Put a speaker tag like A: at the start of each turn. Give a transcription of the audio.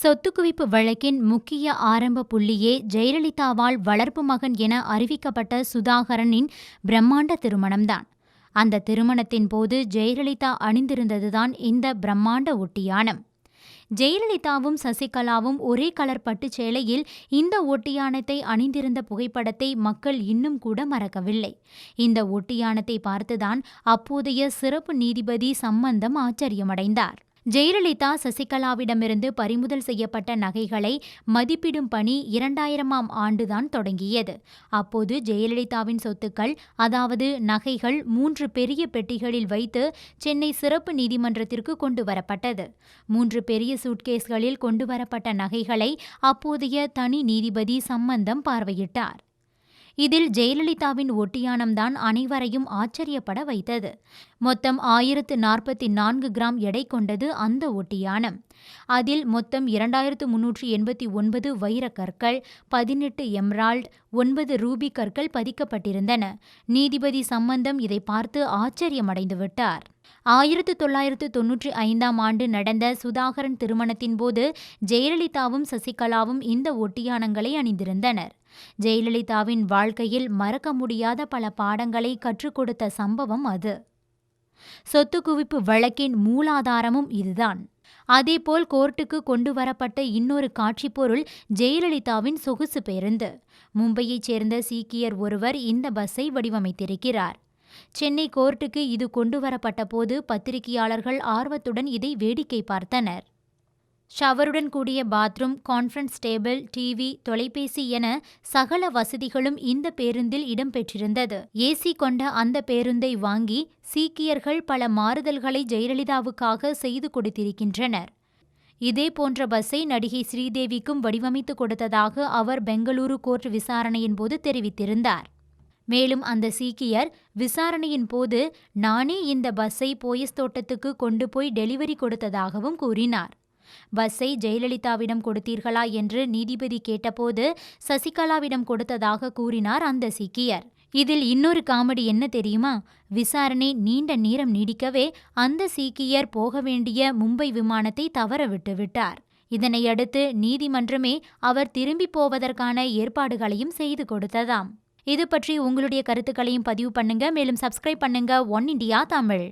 A: சொத்து குவிப்பு வழக்கின் முக்கிய ஆரம்ப புள்ளியே ஜெயலலிதாவால் வளர்ப்பு மகன் என அறிவிக்கப்பட்ட சுதாகரனின் பிரம்மாண்ட திருமணம்தான். அந்த திருமணத்தின் போது ஜெயலலிதா அணிந்திருந்ததுதான் இந்த பிரம்மாண்ட ஒட்டியானம் ஜெயலலிதாவும் சசிகலாவும் ஒரே கலர் பட்டுச் சேலையில் இந்த ஒட்டியானத்தை அணிந்திருந்த புகைப்படத்தை மக்கள் இன்னும் கூட மறக்கவில்லை. இந்த ஒட்டியானத்தை பார்த்துதான் அப்போதைய சிறப்பு நீதிபதி சம்பந்தம் ஆச்சரியமடைந்தார். ஜெயலலிதா சசிகலாவிடமிருந்து பறிமுதல் செய்யப்பட்ட நகைகளை மதிப்பிடும் பணி இரண்டாயிரமாம் ஆண்டுதான் தொடங்கியது. அப்போது ஜெயலலிதாவின் சொத்துக்கள் அதாவது நகைகள் மூன்று பெரிய பெட்டிகளில் வைத்து சென்னை சிறப்பு நீதிமன்றத்திற்கு கொண்டு வரப்பட்டது. மூன்று பெரிய சூட்கேஸ்களில் கொண்டுவரப்பட்ட நகைகளை அப்போதைய தனி நீதிபதி சம்பந்தம் பார்வையிட்டார். இதில் ஜெயலலிதாவின் ஒட்டியானம்தான் அனைவரையும் ஆச்சரியப்பட வைத்தது. மொத்தம் ஆயிரத்து நாற்பத்தி நான்கு கிராம் எடை கொண்டது அந்த ஒட்டியானம். அதில் மொத்தம் இரண்டாயிரத்து முன்னூற்றி எண்பத்தி ஒன்பது வைர கற்கள் பதினெட்டு எம்ரால்ட் ஒன்பது ரூபி கற்கள் பதிக்கப்பட்டிருந்தன. நீதிபதி சம்பந்தம் இதை பார்த்து ஆச்சரியமடைந்து விட்டார். ஆயிரத்து தொள்ளாயிரத்து தொன்னூற்றி ஐந்தாம் ஆண்டு நடந்த சுதாகரன் திருமணத்தின் போது ஜெயலலிதாவும் சசிகலாவும் இந்த ஒட்டியானங்களை அணிந்திருந்தனர். ஜெயலலிதாவின் வாழ்க்கையில் மறக்க முடியாத பல பாடங்களை கற்றுக் கொடுத்த சம்பவம் அது. சொத்து குவிப்பு வழக்கின் மூலாதாரமும் இதுதான். அதேபோல் கோர்ட்டுக்கு கொண்டு வரப்பட்ட இன்னொரு காட்சி பொருள் ஜெயலலிதாவின் சொகுசு பேருந்து. மும்பையைச் சேர்ந்த சீக்கியர் ஒருவர் இந்த பஸ்ஸை வடிவமைத்திருக்கிறார். சென்னை கோர்ட்டுக்கு இது கொண்டு வரப்பட்ட போது பத்திரிகையாளர்கள் ஆர்வத்துடன் இதை வேடிக்கை பார்த்தனர். ஷவருடன் கூடிய பாத்ரூம் கான்ஃபரன்ஸ் டேபிள் டிவி தொலைபேசி என சகல வசதிகளும் இந்த பேருந்தில் இடம்பெற்றிருந்தது. ஏசி கொண்ட அந்த பேருந்தை வாங்கி சீக்கியர்கள் பல மாறுதல்களை ஜெயலலிதாவுக்காக செய்து கொடுத்திருக்கின்றனர். இதே போன்ற பஸ்ஸை நடிகை ஸ்ரீதேவிக்கும் வடிவமைத்து கொடுத்ததாக அவர் பெங்களூரு கோர்ட் விசாரணையின் போது தெரிவித்திருந்தார். மேலும் அந்த சீக்கியர் விசாரணையின் போது நானே இந்த பஸ்ஸை போயஸ் தோட்டத்துக்கு கொண்டு போய் டெலிவரி கொடுத்ததாகவும் கூறினார். பஸ்ஸை ஜெயலலிதாவிடம் கொடுத்தீர்களா என்று நீதிபதி கேட்டபோது சசிகலாவிடம் கொடுத்ததாக கூறினார் அந்த சீக்கியர். இதில் இன்னொரு காமெடி என்ன தெரியுமா? விசாரணை நீண்ட நேரம் நீடிக்கவே அந்த சீக்கியர் போக வேண்டிய மும்பை விமானத்தை தவற விட்டுவிட்டார் இதனையடுத்து நீதிமன்றமே அவர் திரும்பி போவதற்கான ஏற்பாடுகளையும் செய்து கொடுத்ததாம். இது பற்றி உங்களுடைய கருத்துக்களையும் பதிவு பண்ணுங்க. மேலும் சப்ஸ்கிரைப் பண்ணுங்க. One India Tamil.